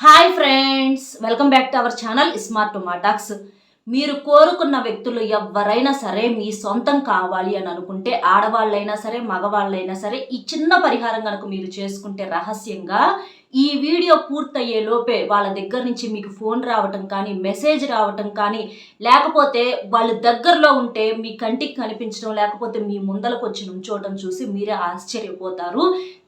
Hi friends welcome back to our channel smart టొమాటాక్స్ మీరు కోరుకున్న వ్యక్తులు ఎవరైనా సరే మీ సొంతం కావాలి అని అనుకుంటే ఆడవాళ్ళైనా సరే మగవాళ్ళైనా సరే ఈ చిన్న పరిహారం కనుక మీరు చేసుకుంటే రహస్యంగా ఈ వీడియో పూర్తయ్యే లోపే వాళ్ళ దగ్గర నుంచి మీకు ఫోన్ రావటం కానీ మెసేజ్ రావటం కానీ లేకపోతే వాళ్ళు దగ్గరలో ఉంటే మీ కంటికి కనిపించడం లేకపోతే మీ ముందలకు వచ్చి నుంచోవటం చూసి మీరే ఆశ్చర్యపోతారు.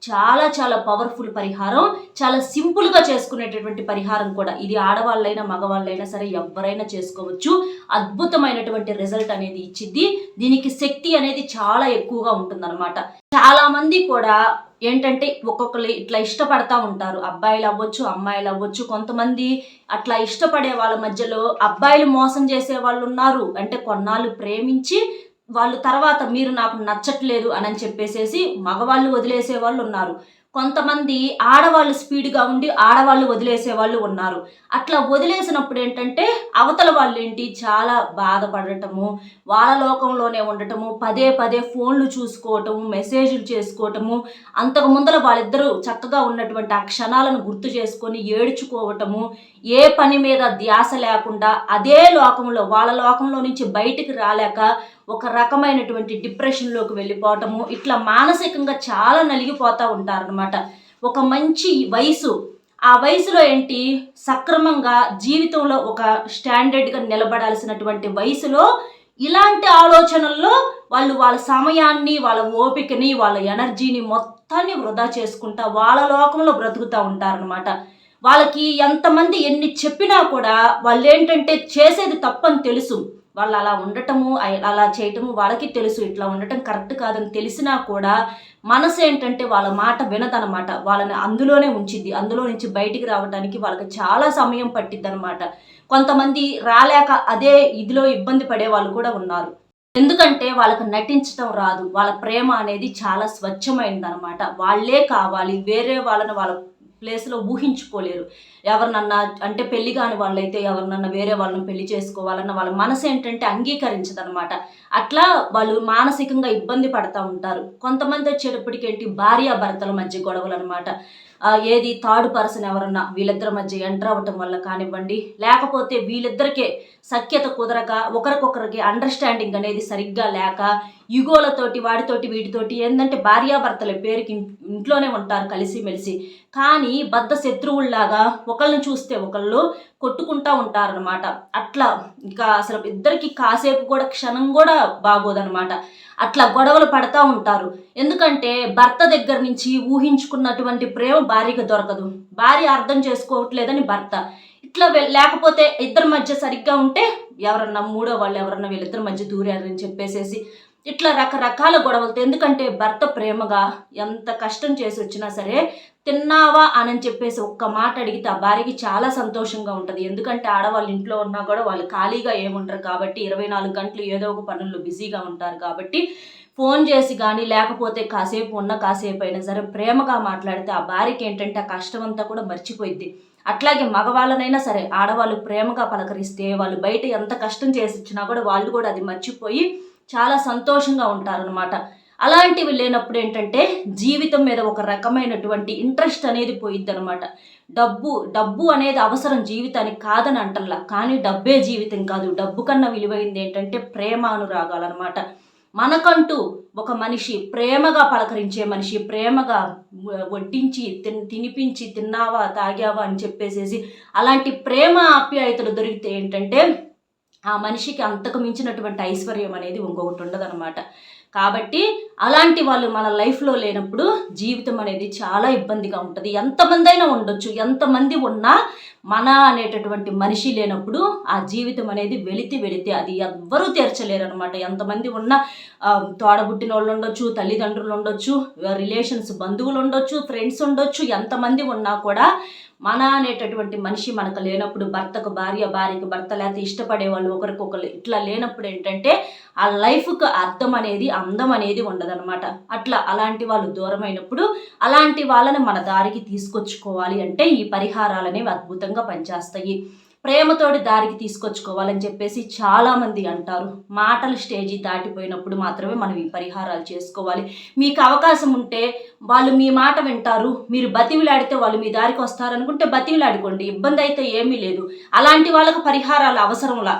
చాలా చాలా పవర్ఫుల్ పరిహారం. చాలా సింపుల్గా చేసుకునేటటువంటి పరిహారం కూడా. ఇది ఆడవాళ్ళైనా మగవాళ్ళైనా సరే ఎవరైనా చేసుకోవచ్చు. అద్భుతమైనటువంటి రిజల్ట్ అనేది ఇచ్చిద్ది. దీనికి శక్తి అనేది చాలా ఎక్కువగా ఉంటుందన్నమాట. చాలా మంది కూడా ఏంటంటే ఒక్కొక్కరు ఇట్లా ఇష్టపడతా ఉంటారు. అబ్బాయిలు అవ్వచ్చు అమ్మాయిలు అవ్వచ్చు. కొంతమంది అట్లా ఇష్టపడే వాళ్ళ మధ్యలో అబ్బాయిలు మోసం చేసే వాళ్ళు ఉన్నారు. అంటే కొన్నాళ్ళు ప్రేమించి వాళ్ళు తర్వాత మీరు నాకు నచ్చట్లేదు అని చెప్పేసేసి మగవాళ్ళు వదిలేసే వాళ్ళు ఉన్నారు. కొంతమంది ఆడవాళ్ళు స్పీడ్గా ఉండి ఆడవాళ్ళు వదిలేసే వాళ్ళు ఉన్నారు. అట్లా వదిలేసినప్పుడు ఏంటంటే అవతల వాళ్ళు ఏంటి చాలా బాధపడటము వాళ్ళ లోకంలోనే ఉండటము పదే పదే ఫోన్లు చూసుకోవటము మెసేజ్లు చేసుకోవటము అంతకు ముందర వాళ్ళిద్దరూ చక్కగా ఉన్నటువంటి ఆ క్షణాలను గుర్తు చేసుకొని ఏడ్చుకోవటము ఏ పని మీద ధ్యాస లేకుండా అదే లోకంలో వాళ్ళ లోకంలో నుంచి బయటికి రాలేక ఒక రకమైనటువంటి డిప్రెషన్లోకి వెళ్ళిపోవటము ఇట్లా మానసికంగా చాలా నలిగిపోతూ ఉంటారనమాట ఒక మంచి వయసు ఆ వయసులో ఏంటి? సక్రమంగా జీవితంలో ఒక స్టాండర్డ్గా నిలబడాల్సినటువంటి వయసులో ఇలాంటి ఆలోచనల్లో వాళ్ళు వాళ్ళ సమయాన్ని వాళ్ళ ఓపికని వాళ్ళ ఎనర్జీని మొత్తాన్ని వృధా చేసుకుంటా వాళ్ళ లోకంలో బ్రతుకుతూ ఉంటారనమాట వాళ్ళకి ఎంతమంది ఎన్ని చెప్పినా కూడా వాళ్ళు ఏంటంటే చేసేది తప్పని తెలుసు. వాళ్ళు అలా ఉండటము అలా చేయటము వాళ్ళకి తెలుసు. ఇట్లా ఉండటం కరెక్ట్ కాదని తెలిసినా కూడా మనసు ఏంటంటే వాళ్ళ మాట వినదనమాట. వాళ్ళని అందులోనే ఉంచిద్ది అందులో నుంచి బయటికి రావడానికి వాళ్ళకి చాలా సమయం పట్టిద్ది అనమాట కొంతమంది రాలేక అదే ఇదిలో ఇబ్బంది పడే వాళ్ళు కూడా ఉన్నారు. ఎందుకంటే వాళ్ళకి నటించడం రాదు. వాళ్ళ ప్రేమ అనేది చాలా స్వచ్ఛమైనది అనమాట వాళ్ళే కావాలి. వేరే వాళ్ళని వాళ్ళ ప్లేస్లో ఊహించుకోలేరు. ఎవరినన్నా అంటే పెళ్ళి కాని వాళ్ళైతే ఎవరినన్నా వేరే వాళ్ళని పెళ్ళి చేసుకోవాలన్న వాళ్ళ మనసు ఏంటంటే అంగీకరించదనమాట అట్లా వాళ్ళు మానసికంగా ఇబ్బంది పడతా ఉంటారు. కొంతమంది వచ్చేటప్పటికేంటి భార్య భర్తల మధ్య గొడవలు అనమాట ఏది థర్డ్ పర్సన్ ఎవరన్నా వీళ్ళిద్దరి మధ్య ఎంటర్ అవ్వటం వల్ల కానివ్వండి లేకపోతే వీళ్ళిద్దరికే సఖ్యత కుదరక ఒకరికొకరికి అండర్స్టాండింగ్ అనేది సరిగ్గా లేక యుగోలతోటి వాడితోటి వీటితోటి ఏంటంటే భార్యాభర్తల పేరుకి ఇంట్లోనే ఉంటారు కలిసిమెలిసి. కానీ బద్ద శత్రువుల్లాగా ఒకళ్ళని చూస్తే ఒకళ్ళు కొట్టుకుంటా ఉంటారనమాట అట్లా ఇంకా అసలు ఇద్దరికి కాసేపు కూడా క్షణం కూడా బాగోదనమాట అట్లా గొడవలు పడతా ఉంటారు. ఎందుకంటే భర్త దగ్గర నుంచి ఊహించుకున్నటువంటి ప్రేమ భార్యకు దొరకదు. భార్య అర్థం చేసుకోవట్లేదని భర్త. ఇట్లా లేకపోతే ఇద్దరి మధ్య సరిగ్గా ఉంటే ఎవరన్నా మూడో వాళ్ళు ఎవరన్నా వీళ్ళిద్దరి మధ్య దూరారని చెప్పేసేసి ఇట్లా రకరకాల గొడవలతో ఎందుకంటే భర్త ప్రేమగా ఎంత కష్టం చేసి వచ్చినా సరే తిన్నావా అని చెప్పేసి ఒక్క మాట అడిగితే ఆ భార్యకి చాలా సంతోషంగా ఉంటుంది. ఎందుకంటే ఆడవాళ్ళు ఇంట్లో ఉన్నా కూడా వాళ్ళు ఖాళీగా ఏముంటారు కాబట్టి ఇరవై నాలుగు గంటలు ఏదో ఒక పనుల్లో బిజీగా ఉంటారు కాబట్టి ఫోన్ చేసి కానీ లేకపోతే కాసేపు ఉన్న కాసేపు అయినా సరే ప్రేమగా మాట్లాడితే ఆ భార్యకి ఏంటంటే ఆ కష్టం అంతా కూడా మర్చిపోయిద్ది. అట్లాగే మగవాళ్ళనైనా సరే ఆడవాళ్ళు ప్రేమగా పలకరిస్తే వాళ్ళు బయట ఎంత కష్టం చేసి ఇచ్చినా కూడా వాళ్ళు కూడా అది మర్చిపోయి చాలా సంతోషంగా ఉంటారనమాట అలాంటివి లేనప్పుడు ఏంటంటే జీవితం మీద ఒక రకమైనటువంటి ఇంట్రెస్ట్ అనేది పోయిద్ది అనమాట డబ్బు డబ్బు అనేది అవసరం జీవితానికి కాదని అంటల్లా కానీ డబ్బే జీవితం కాదు. డబ్బు కన్నా విలువైంది ఏంటంటే ప్రేమ అనురాగాలన్నమాట. మనకంటూ ఒక మనిషి ప్రేమగా పలకరించే మనిషి ప్రేమగా వడ్డించి తిన్ తినిపించి తిన్నావా తాగావా అని చెప్పేసేసి అలాంటి ప్రేమ ఆప్యాయతలు దొరికితే ఏంటంటే ఆ మనిషికి అంతకు మించినటువంటి ఐశ్వర్యం అనేది ఇంకొకటి ఉండదన్నమాట. కాబట్టి అలాంటి వాళ్ళు మన లైఫ్లో లేనప్పుడు జీవితం అనేది చాలా ఇబ్బందిగా ఉంటుంది. ఎంతమంది అయినా ఉండొచ్చు. ఎంతమంది ఉన్నా మన అనేటటువంటి మనిషి లేనప్పుడు ఆ జీవితం అనేది వెళితే వెళితే అది ఎవ్వరూ తీర్చలేరు అనమాట ఎంతమంది ఉన్నా తోడబుట్టిన వాళ్ళు ఉండొచ్చు తల్లిదండ్రులు ఉండొచ్చు రిలేషన్స్ బంధువులు ఉండొచ్చు ఫ్రెండ్స్ ఉండొచ్చు ఎంతమంది ఉన్నా కూడా మన అనేటటువంటి మనిషి మనకు లేనప్పుడు భర్తకు భార్య భార్యకు భర్త లేకపోతే ఇష్టపడే వాళ్ళు ఒకరికొకరు ఇట్లా లేనప్పుడు ఏంటంటే ఆ లైఫ్కు అర్థం అనేది అందం అనేది ఉండదన్నమాట. అట్లా అలాంటి వాళ్ళు దూరమైనప్పుడు అలాంటి వాళ్ళని మన దారికి తీసుకొచ్చుకోవాలి అంటే ఈ పరిహారాలు అనేవి అద్భుతంగా పనిచేస్తాయి. ప్రేమతోటి దారికి తీసుకొచ్చుకోవాలని చెప్పేసి చాలామంది అంటారు. మాటల స్టేజీ దాటిపోయినప్పుడు మాత్రమే మనం ఈ పరిహారాలు చేసుకోవాలి. మీకు అవకాశం ఉంటే వాళ్ళు మీ మాట వింటారు. మీరు బతివిలాడితే వాళ్ళు మీ దారికి వస్తారనుకుంటే బతివిలాడుకోండి ఇబ్బంది అయితే ఏమీ లేదు. అలాంటి వాళ్ళకు పరిహారాలు అవసరంలా.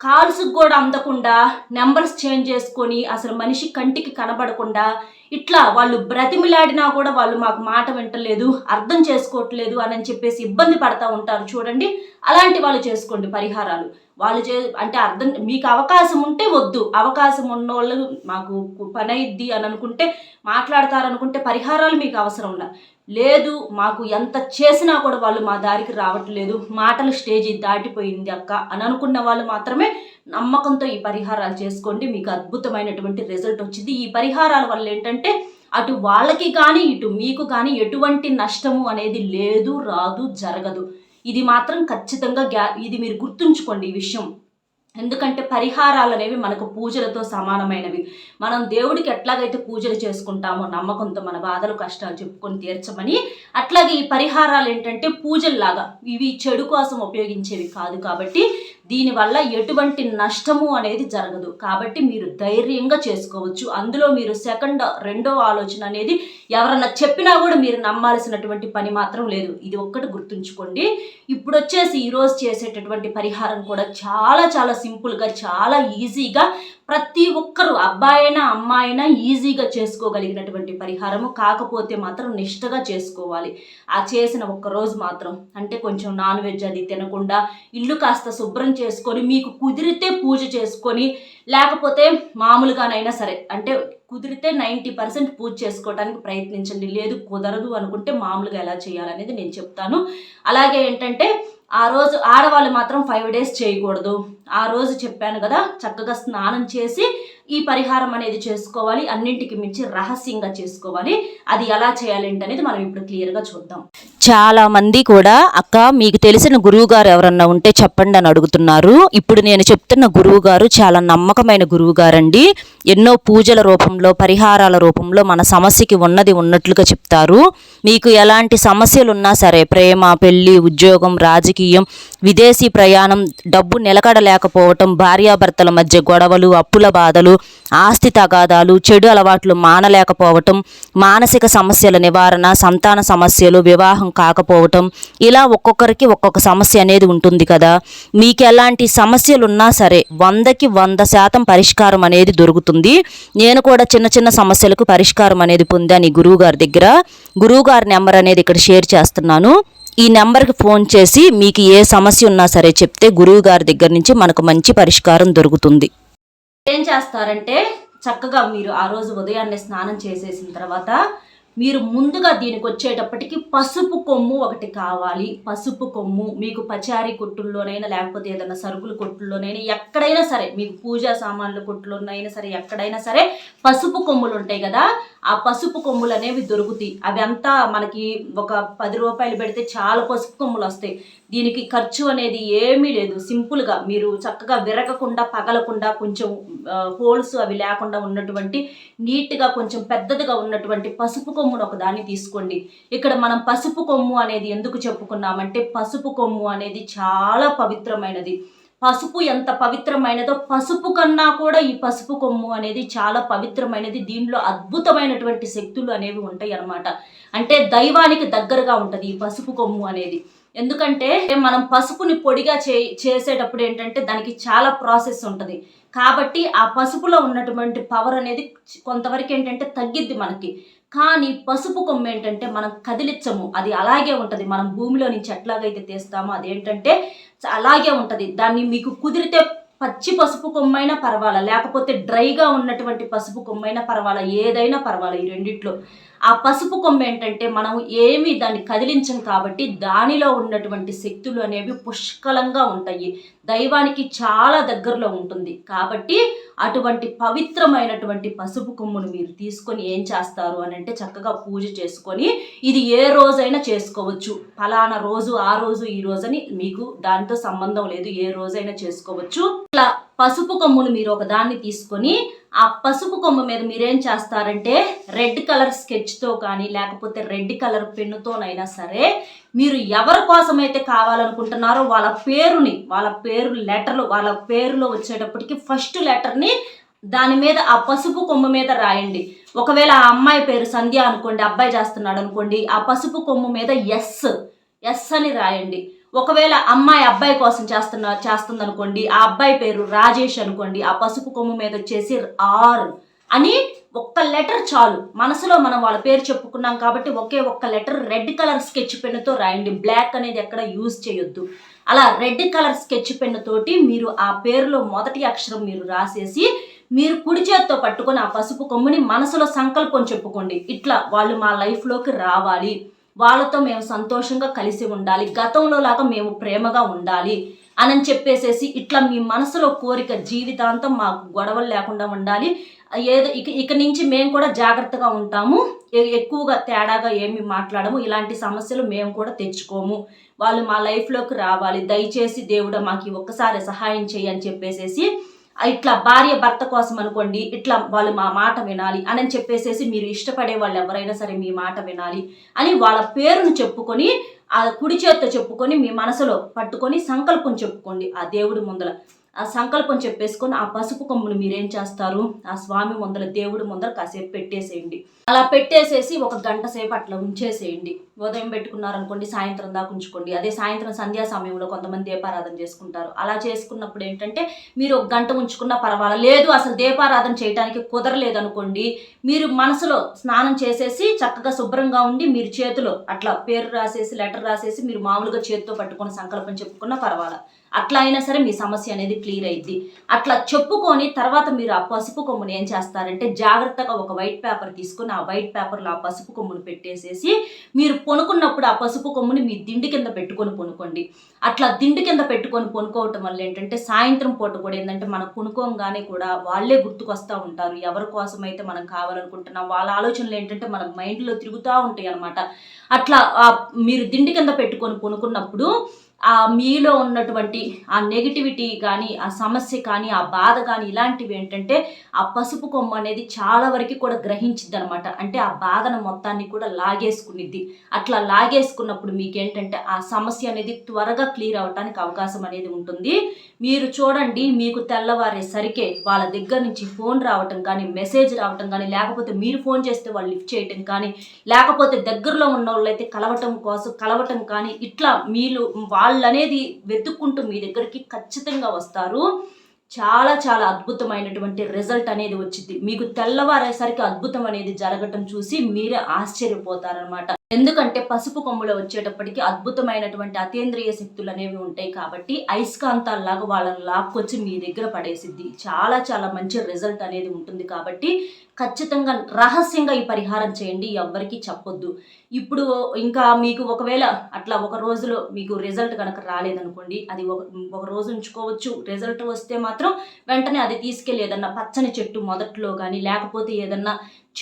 కాల్స్కి కూడా అందకుండా నెంబర్స్ చేంజ్ చేసుకొని అసలు మనిషి కంటికి కనబడకుండా ఇట్లా వాళ్ళు బ్రతిమిలాడినా కూడా వాళ్ళు మాకు మాట వింటలేదు అర్థం చేసుకోవట్లేదు అని చెప్పేసి ఇబ్బంది పడతా ఉంటారు చూడండి. అలాంటి వాళ్ళు చేసుకోండి పరిహారాలు. వాళ్ళు చే అంటే అర్థం మీకు అవకాశం ఉంటే వద్దు. అవకాశం ఉన్నోళ్ళు మాకు పని అయిద్ది అని అనుకుంటే మాట్లాడతారనుకుంటే పరిహారాలు మీకు అవసరం ఉండ లేదు మాకు ఎంత చేసినా కూడా వాళ్ళు మా దారికి రావట్లేదు. మాటల స్టేజీ దాటిపోయింది అక్క. అని అనుకున్న వాళ్ళు మాత్రమే నమ్మకంతో ఈ పరిహారాలు చేసుకోండి. మీకు అద్భుతమైనటువంటి రిజల్ట్ వచ్చింది. ఈ పరిహారాల వల్ల ఏంటంటే అటు వాళ్ళకి కానీ ఇటు మీకు కానీ ఎటువంటి నష్టము అనేది లేదు రాదు జరగదు. ఇది మాత్రం ఖచ్చితంగా గ్యా ఇది మీరు గుర్తుంచుకోండి ఈ విషయం. ఎందుకంటే పరిహారాలు అనేవి మనకు పూజలతో సమానమైనవి. మనం దేవుడికి ఎట్లాగైతే పూజలు చేసుకుంటామో నమ్మకంతో మన బాధలు కష్టాలు చెప్పుకొని తీర్చమని అట్లాగే ఈ పరిహారాలు ఏంటంటే పూజల్లాగా ఇవి చెడు కోసం ఉపయోగించేవి కాదు కాబట్టి దీనివల్ల ఎటువంటి నష్టము అనేది జరగదు. కాబట్టి మీరు ధైర్యంగా చేసుకోవచ్చు. అందులో మీరు సెకండ్ రెండో ఆలోచన అనేది ఎవరన్నా చెప్పినా కూడా మీరు నమ్మాల్సినటువంటి పని మాత్రం లేదు. ఇది ఒక్కటి గుర్తుంచుకోండి. ఇప్పుడు వచ్చేసి ఈరోజు చేసేటటువంటి పరిహారం కూడా చాలా చాలా సింపుల్గా చాలా ఈజీగా ప్రతి ఒక్కరు అబ్బాయినా అమ్మాయినా ఈజీగా చేసుకోగలిగినటువంటి పరిహారము. కాకపోతే మాత్రం నిష్టగా చేసుకోవాలి. ఆ చేసిన ఒక్క రోజు మాత్రం. అంటే కొంచెం నాన్ వెజ్ అది తినకుండా ఇల్లు కాస్త శుభ్రం చేసుకొని మీకు కుదిరితే పూజ చేసుకొని లేకపోతే మామూలుగానైనా సరే అంటే కుదిరితే నైంటీ పర్సెంట్ పూజ చేసుకోవడానికి ప్రయత్నించండి. లేదు కుదరదు అనుకుంటే మామూలుగా ఎలా చేయాలనేది నేను చెప్తాను. అలాగే ఏంటంటే ఆ రోజు ఆడవాళ్ళు మాత్రం ఫైవ్ డేస్ చేయకూడదు. ఆ రోజు చెప్పాను కదా చక్కగా స్నానం చేసి ఈ పరిహారం అనేది చేసుకోవాలి అన్నింటికి మించి రహస్యంగా చేసుకోవాలి. అది ఎలా చేయాలి అనేది మనం ఇప్పుడు క్లియర్గా చూద్దాం. చాలా మంది కూడా అక్క మీకు తెలిసిన గురువు గారు ఎవరన్నా ఉంటే చెప్పండి అని అడుగుతున్నారు. ఇప్పుడు నేను చెప్తున్న గురువు గారు చాలా నమ్మకమైన గురువు గారండి ఎన్నో పూజల రూపంలో పరిహారాల రూపంలో మన సమస్యకి ఉన్నది ఉన్నట్లుగా చెప్తారు. మీకు ఎలాంటి సమస్యలు ఉన్నా సరే ప్రేమ పెళ్ళి ఉద్యోగం రాజకీయం విదేశీ ప్రయాణం డబ్బు లేకపోవటం భార్యాభర్తల మధ్య గొడవలు అప్పుల బాధలు ఆస్తి తగాదాలు చెడు అలవాట్లు మానలేకపోవటం మానసిక సమస్యల నివారణ సంతాన సమస్యలు వివాహం కాకపోవటం ఇలా ఒక్కొక్కరికి ఒక్కొక్క సమస్య అనేది ఉంటుంది కదా. మీకు ఎలాంటి సమస్యలు ఉన్నా సరే వందకి వంద శాతం పరిష్కారం అనేది దొరుకుతుంది. నేను కూడా చిన్న చిన్న సమస్యలకు పరిష్కారం అనేది పొందాను ఈ గురువు గారి దగ్గర. గురువుగారి నెంబర్ అనేది ఇక్కడ షేర్ చేస్తున్నాను. ఈ నెంబర్కి ఫోన్ చేసి మీకు ఏ సమస్య ఉన్నా సరే చెప్తే గురువు గారి దగ్గర నుంచి మనకు మంచి పరిష్కారం దొరుకుతుంది. ఏం చేస్తారంటే చక్కగా మీరు ఆ రోజు ఉదయాన్నే స్నానం చేసేసిన తర్వాత మీరు ముందుగా దీనికి వచ్చేటప్పటికి పసుపు కొమ్ము ఒకటి కావాలి. పసుపు కొమ్ము మీకు పచారీ కొట్టుల్లోనైనా లేకపోతే ఏదైనా సరుకుల కొట్టుల్లోనైనా ఎక్కడైనా సరే మీకు పూజా సామాన్ల కొట్టులోనైనా సరే ఎక్కడైనా సరే పసుపు కొమ్ములు ఉంటాయి కదా ఆ పసుపు కొమ్ములు అనేవి దొరుకుతాయి. అవి అంతా మనకి ఒక పది రూపాయలు పెడితే చాలా పసుపు కొమ్ములు వస్తాయి. దీనికి ఖర్చు అనేది ఏమీ లేదు. సింపుల్గా మీరు చక్కగా విరగకుండా పగలకుండా కొంచెం హోల్స్ అవి లేకుండా ఉన్నటువంటి నీట్గా కొంచెం పెద్దదిగా ఉన్నటువంటి పసుపు కొమ్మును ఒక దాన్ని తీసుకోండి. ఇక్కడ మనం పసుపు కొమ్ము అనేది ఎందుకు చెప్పుకున్నామంటే పసుపు కొమ్ము అనేది చాలా పవిత్రమైనది. పసుపు ఎంత పవిత్రమైనదో పసుపు కన్నా కూడా ఈ పసుపు కొమ్ము అనేది చాలా పవిత్రమైనది. దీనిలో అద్భుతమైనటువంటి శక్తులు అనేవి ఉంటాయి అన్నమాట. అంటే దైవానికి దగ్గరగా ఉంటుంది ఈ పసుపు కొమ్ము అనేది. ఎందుకంటే మనం పసుపుని పొడిగా చే చేసేటప్పుడు ఏంటంటే దానికి చాలా ప్రాసెస్ ఉంటుంది. కాబట్టి ఆ పసుపులో ఉన్నటువంటి పవర్ అనేది కొంతవరకు ఏంటంటే తగ్గిద్ది మనకి. కానీ పసుపు కొమ్మ ఏంటంటే మనం కదిలిచ్చము. అది అలాగే ఉంటుంది. మనం భూమిలో నుంచి ఎట్లాగైతే తీస్తామో అదేంటంటే అలాగే ఉంటుంది. దాన్ని మీకు కుదిరితే పచ్చి పసుపు కొమ్మైనా పర్వాలా? లేకపోతే డ్రైగా ఉన్నటువంటి పసుపు కొమ్మైనా పర్వాలా? ఏదైనా పర్వాలా ఈ రెండిట్లో? ఆ పసుపు కొమ్మ ఏంటంటే మనం ఏమి దాన్ని కదిలించం కాబట్టి దానిలో ఉన్నటువంటి శక్తులు అనేవి పుష్కలంగా ఉంటాయి. దైవానికి చాలా దగ్గరలో ఉంటుంది. కాబట్టి అటువంటి పవిత్రమైనటువంటి పసుపు కొమ్మును మీరు తీసుకొని ఏం చేస్తారు అని అంటే చక్కగా పూజ చేసుకొని ఇది ఏ రోజైనా చేసుకోవచ్చు. ఫలానా రోజు ఆ రోజు ఈ రోజని మీకు దానితో సంబంధం లేదు. ఏ రోజైనా చేసుకోవచ్చు. ఇట్లా పసుపు కొమ్మును మీరు ఒక దాన్ని తీసుకొని ఆ పసుపు కొమ్మ మీద మీరేం చేస్తారంటే రెడ్ కలర్ స్కెచ్తో కానీ లేకపోతే రెడ్ కలర్ పెన్నుతోనైనా సరే మీరు ఎవరి కోసమైతే కావాలనుకుంటున్నారో వాళ్ళ పేరుని వాళ్ళ పేరు లెటర్లు వాళ్ళ పేరులో వచ్చేటప్పటికి ఫస్ట్ లెటర్ని దాని మీద ఆ పసుపు కొమ్మ మీద రాయండి. ఒకవేళ ఆ అమ్మాయి పేరు సంధ్య అనుకోండి అబ్బాయి చేస్తున్నాడు అనుకోండి ఆ పసుపు కొమ్ము మీద ఎస్ ఎస్ అని రాయండి. ఒకవేళ అమ్మాయి అబ్బాయి కోసం చేస్తున్న చేస్తుందనుకోండి ఆ అబ్బాయి పేరు రాజేష్ అనుకోండి ఆ పసుపు కొమ్ము మీద వచ్చేసి ఆర్ అని ఒక్క లెటర్ చాలు. మనసులో మనం వాళ్ళ పేరు చెప్పుకున్నాం కాబట్టి ఒకే ఒక్క లెటర్ రెడ్ కలర్ స్కెచ్ పెన్నుతో రాయండి. బ్లాక్ అనేది ఎక్కడ యూజ్ చేయొద్దు. అలా రెడ్ కలర్ స్కెచ్ పెన్నుతోటి మీరు ఆ పేరులో మొదటి అక్షరం మీరు రాసేసి మీరు కుడి చేత్తో పట్టుకొని ఆ పసుపు కొమ్ముని మనసులో సంకల్పం చెప్పుకోండి. ఇట్లా వాళ్ళు మా లైఫ్లోకి రావాలి. వాళ్ళతో మేము సంతోషంగా కలిసి ఉండాలి. గతంలో లాగా మేము ప్రేమగా ఉండాలి అని చెప్పేసేసి ఇట్లా మీ మనసులో కోరిక జీవితాంతం మాకు గొడవలు లేకుండా ఉండాలి. ఏదో ఇక ఇక నుంచి మేము కూడా జాగ్రత్తగా ఉంటాము. ఎక్కువగా తేడాగా ఏమి మాట్లాడము. ఇలాంటి సమస్యలు మేము కూడా తెచ్చుకోము. వాళ్ళు మా లైఫ్లోకి రావాలి. దయచేసి దేవుడు మాకు ఒక్కసారి సహాయం చేయని అని చెప్పేసేసి ఇట్లా భార్య భర్త కోసం అనుకోండి ఇట్లా వాళ్ళు మా మాట వినాలి అని చెప్పేసేసి మీరు ఇష్టపడే వాళ్ళు ఎవరైనా సరే మీ మాట వినాలి అని వాళ్ళ పేరును చెప్పుకొని ఆ కుడి చేత్తో చెప్పుకొని మీ మనసులో పట్టుకొని సంకల్పం చెప్పుకోండి ఆ దేవుడి ముందల. ఆ సంకల్పం చెప్పేసుకొని ఆ పసుపు కొమ్మును మీరేం చేస్తారు? ఆ స్వామి ముందర దేవుడి ముందర కాసేపు పెట్టేసేయండి. అలా పెట్టేసేసి ఒక గంట సేపు అట్లా ఉంచేసేయండి. ఉదయం పెట్టుకున్నారనుకోండి సాయంత్రం దాకా ఉంచుకోండి. అదే సాయంత్రం సంధ్యా సమయంలో కొంతమంది దీపారాధన చేసుకుంటారు. అలా చేసుకున్నప్పుడు ఏంటంటే మీరు ఒక గంట ఉంచుకున్నా పర్వాలేదు లేదు అసలు దీపారాధన చేయడానికి కుదరలేదు అనుకోండి మీరు మనసులో స్నానం చేసేసి చక్కగా శుభ్రంగా ఉండి మీరు చేతిలో అట్లా పేరు రాసేసి లెటర్ రాసేసి మీరు మామూలుగా చేతితో పట్టుకొని సంకల్పం చెప్పుకున్నా పర్వాలేదు అట్లా అయినా సరే మీ సమస్య అనేది క్లియర్ అయింది అట్లా చెప్పుకొని తర్వాత మీరు ఆ పసుపు కొమ్ముని ఏం చేస్తారంటే జాగ్రత్తగా ఒక వైట్ పేపర్ తీసుకొని ఆ వైట్ పేపర్లో ఆ పసుపు కొమ్మును పెట్టేసేసి మీరు పొనుకున్నప్పుడు ఆ పసుపు కొమ్ముని మీ దిండి కింద పెట్టుకొని పొనుకోండి. అట్లా దిండి కింద పెట్టుకొని పొనుకోవటం వల్ల ఏంటంటే సాయంత్రం పూట కూడా ఏంటంటే మనం కొనుక్కోగానే కూడా వాళ్ళే గుర్తుకొస్తూ ఉంటారు. ఎవరి కోసం అయితే మనం కావాలనుకుంటున్నాం వాళ్ళ ఆలోచనలు ఏంటంటే మన మైండ్లో తిరుగుతూ ఉంటాయి అనమాట అట్లా మీరు దిండి కింద పెట్టుకొని పొనుకున్నప్పుడు ఆ మీలో ఉన్నటువంటి ఆ నెగిటివిటీ కానీ ఆ సమస్య కానీ ఆ బాధ కానీ ఇలాంటివి ఏంటంటే ఆ పసుపు కొమ్మ అనేది చాలా వరకు కూడా గ్రహించిద్ది అనమాట అంటే ఆ బాధను మొత్తాన్ని కూడా లాగేసుకునిద్ది. అట్లా లాగేసుకున్నప్పుడు మీకు ఏంటంటే ఆ సమస్య అనేది త్వరగా క్లియర్ అవడానికి అవకాశం అనేది ఉంటుంది. మీరు చూడండి మీకు తెల్లవారేసరికే వాళ్ళ దగ్గర నుంచి ఫోన్ రావటం కానీ మెసేజ్ రావటం కానీ లేకపోతే మీరు ఫోన్ చేస్తే వాళ్ళు లిఫ్ట్ చేయటం కానీ లేకపోతే దగ్గరలో ఉన్న వాళ్ళైతే కలవటం కోసం కలవటం కానీ ఇట్లా మీరు వాళ్ళు అనేది వెతుక్కుంటూ మీ దగ్గరికి ఖచ్చితంగా వస్తారు. చాలా చాలా అద్భుతమైనటువంటి రిజల్ట్ అనేది వచ్చింది. మీకు తెల్లవారేసరికి అద్భుతం అనేది జరగటం చూసి మీరే ఆశ్చర్యపోతారనమాట ఎందుకంటే పసుపు కొమ్ములో వచ్చేటప్పటికి అద్భుతమైనటువంటి అతీంద్రియ శక్తులు అనేవి ఉంటాయి కాబట్టి అయస్కాంతాల్లాగా వాళ్ళని లాక్కొచ్చి మీ దగ్గర పడేసిద్ది. చాలా చాలా మంచి రిజల్ట్ అనేది ఉంటుంది కాబట్టి ఖచ్చితంగా రహస్యంగా ఈ పరిహారం చేయండి ఎవ్వరికీ చెప్పొద్దు. ఇప్పుడు ఇంకా మీకు ఒకవేళ అట్లా ఒక రోజులో మీకు రిజల్ట్ కనుక రాలేదనుకోండి అది ఒక ఒక రోజు ఉంచుకోవచ్చు. రిజల్ట్ వస్తే మాత్రం వెంటనే అది తీసుకెళ్ళి ఏదన్నా పచ్చని చెట్టు మొదట్లో కానీ లేకపోతే ఏదన్నా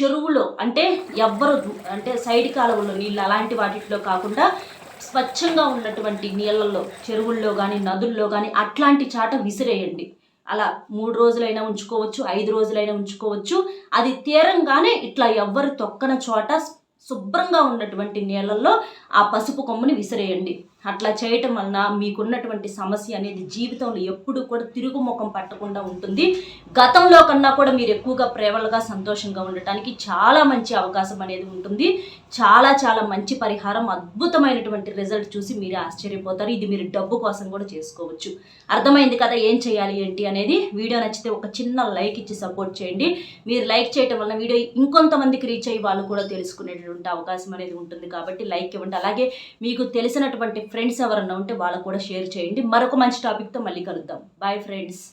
చెరువులో అంటే ఎవ్వరు అంటే సైడ్ కాలువలో నీళ్ళు అలాంటి వాటిలో కాకుండా స్వచ్ఛంగా ఉన్నటువంటి నీళ్ళల్లో చెరువుల్లో కానీ నదుల్లో కానీ అట్లాంటి చాట విసిరేయండి. అలా మూడు రోజులైనా ఉంచుకోవచ్చు ఐదు రోజులైనా ఉంచుకోవచ్చు. అది తీరంగానే ఇట్లా ఎవ్వరు తొక్కన చోట శుభ్రంగా ఉన్నటువంటి నీళ్ళల్లో ఆ పసుపు కొమ్ముని విసిరేయండి. అట్లా చేయటం వలన మీకున్నటువంటి సమస్య అనేది జీవితంలో ఎప్పుడు కూడా తిరుగుముఖం పట్టకుండా ఉంటుంది. గతంలో కన్నా కూడా మీరు ఎక్కువగా ప్రేమలుగా సంతోషంగా ఉండటానికి చాలా మంచి అవకాశం అనేది ఉంటుంది. చాలా చాలా మంచి పరిహారం అద్భుతమైనటువంటి రిజల్ట్ చూసి మీరే ఆశ్చర్యపోతారు. ఇది మీరు డబ్బు కోసం కూడా చేసుకోవచ్చు. అర్థమైంది కదా ఏం చేయాలి ఏంటి అనేది? వీడియో నచ్చితే ఒక చిన్న లైక్ ఇచ్చి సపోర్ట్ చేయండి. మీరు లైక్ చేయటం వల్ల వీడియో ఇంకొంతమందికి రీచ్ అయ్యి వాళ్ళు కూడా తెలుసుకునేటువంటి అవకాశం అనేది ఉంటుంది కాబట్టి లైక్ ఇవ్వండి. అలాగే మీకు తెలిసినటువంటి ఫ్రెండ్స్ ఎవరన్నా ఉంటే వాళ్ళకు కూడా షేర్ చేయండి. మరొక మంచి టాపిక్తో మళ్ళీ కలుద్దాం. Bye friends